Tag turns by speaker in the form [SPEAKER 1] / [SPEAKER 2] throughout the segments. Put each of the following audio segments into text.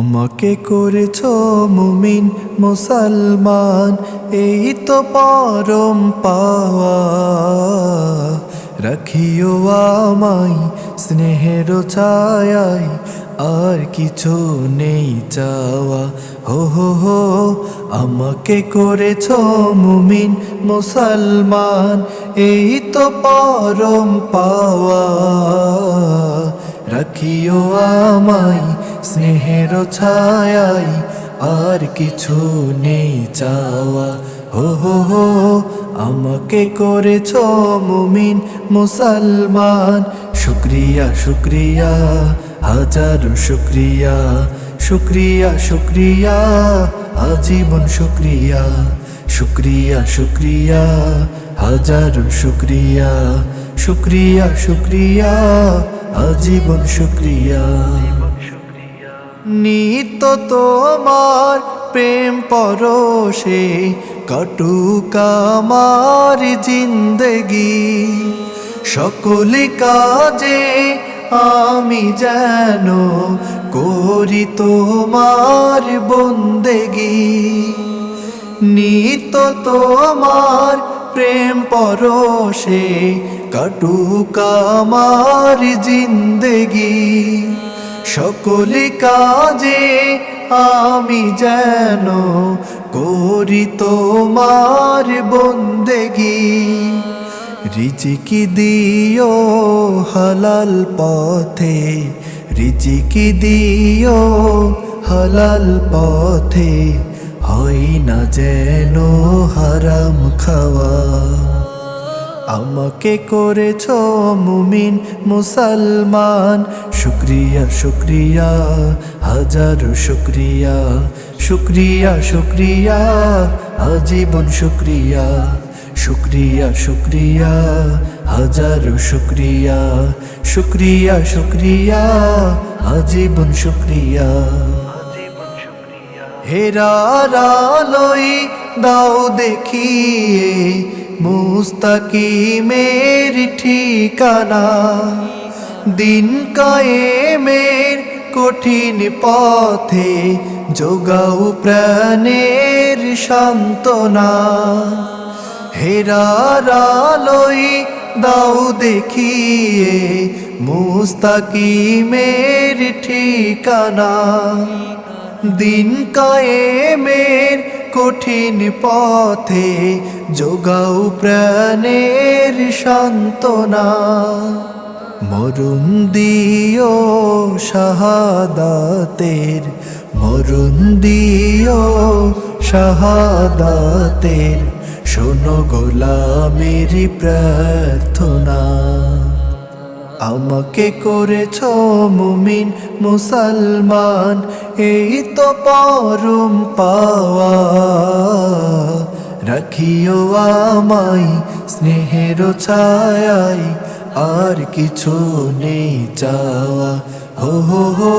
[SPEAKER 1] আমাকে করেছ মুমিন, মুসলমান, এই তো পরম পাওয়া। রাখিও আমায় স্নেহের ছায়ায়, আর কিছু নেই চাওয়া। হো হো হো, আমাকে করেছ মুমিন, মুসলমান, এই তো পরম পাওয়া। রাখিও আমায় স্নেহের ছায়ায় আর কিছু নেই চাওয়া। হো হো হো, আমাকে করেছ মুমিন, মুসলমান। শুক্রিয়া শুক্রিয়া, হাজারো শুক্রিয়া। শুক্রিয়া শুক্রিয়া, আজীবন শুক্রিয়া। শুক্রিয়া শুক্রিয়া, হাজারো শুক্রিয়া। শুক্রিয়া শুক্রিয়া, আজীবন শুক্রিয়া। নিত তোমার প্রেম পরশে, কটুক আমার জিন্দগি। সকলে কাজে আমি যেন করি তোমার বন্দেগি। নিত তোমার প্রেম পরশে, কটুক আমার জিন্দগি। সকলে কাজে আমি যেন করি তোমার বন্দেগি। রিজিকি দিও হালাল পথে, রিজিকি দিও হালাল পথে, হয় না যেন হারাম খাওয়া। আমাকে করেছ মুমিন, মুসলমান। শুক্রিয়া শুক্রিয়া, হাজারো শুক্রিয়া। শুক্রিয়া শুক্রিয়া, আজীবন শুক্রিয়া। শুক্রিয়া শুক্রিয়া, হাজারো শুক্রিয়া। শুক্রিয়া শুক্রিয়া, আজীবন শুক্রিয়া। হেরার আলোই দাও দেখিয়ে। মুস্তাকিমের ঠিকানা। দিন কায়েমের কঠিন পথে যোগাও প্রাণের সান্ত্বনা। হেরার আলোই দাও দেখিয়ে মুস্তাকিমের ঠিকানা। দিন কায়েমের কঠিন পথে যোগাও প্রাণের সান্ত্বনা। মরুন দিও শাহাদাতের মরুন দিও শাহাদাতের। শোনো গোলামেরি প্রার্থনা। আমাকে করেছ মুমিন, মুসলমান, এই তো পরম পাওয়া। রাখিও আমাই স্নেহের ছায়ায়, আর কিছু নেই চাওয়া। হো হো হো,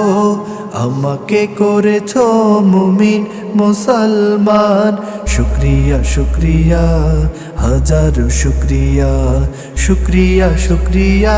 [SPEAKER 1] আমাকে করেছ মুমিন, মুসলমান, শুক্রিয়া শুক্রিয়া, হাজারো শুক্রিয়া শুক্রিয়া শুক্রিয়া।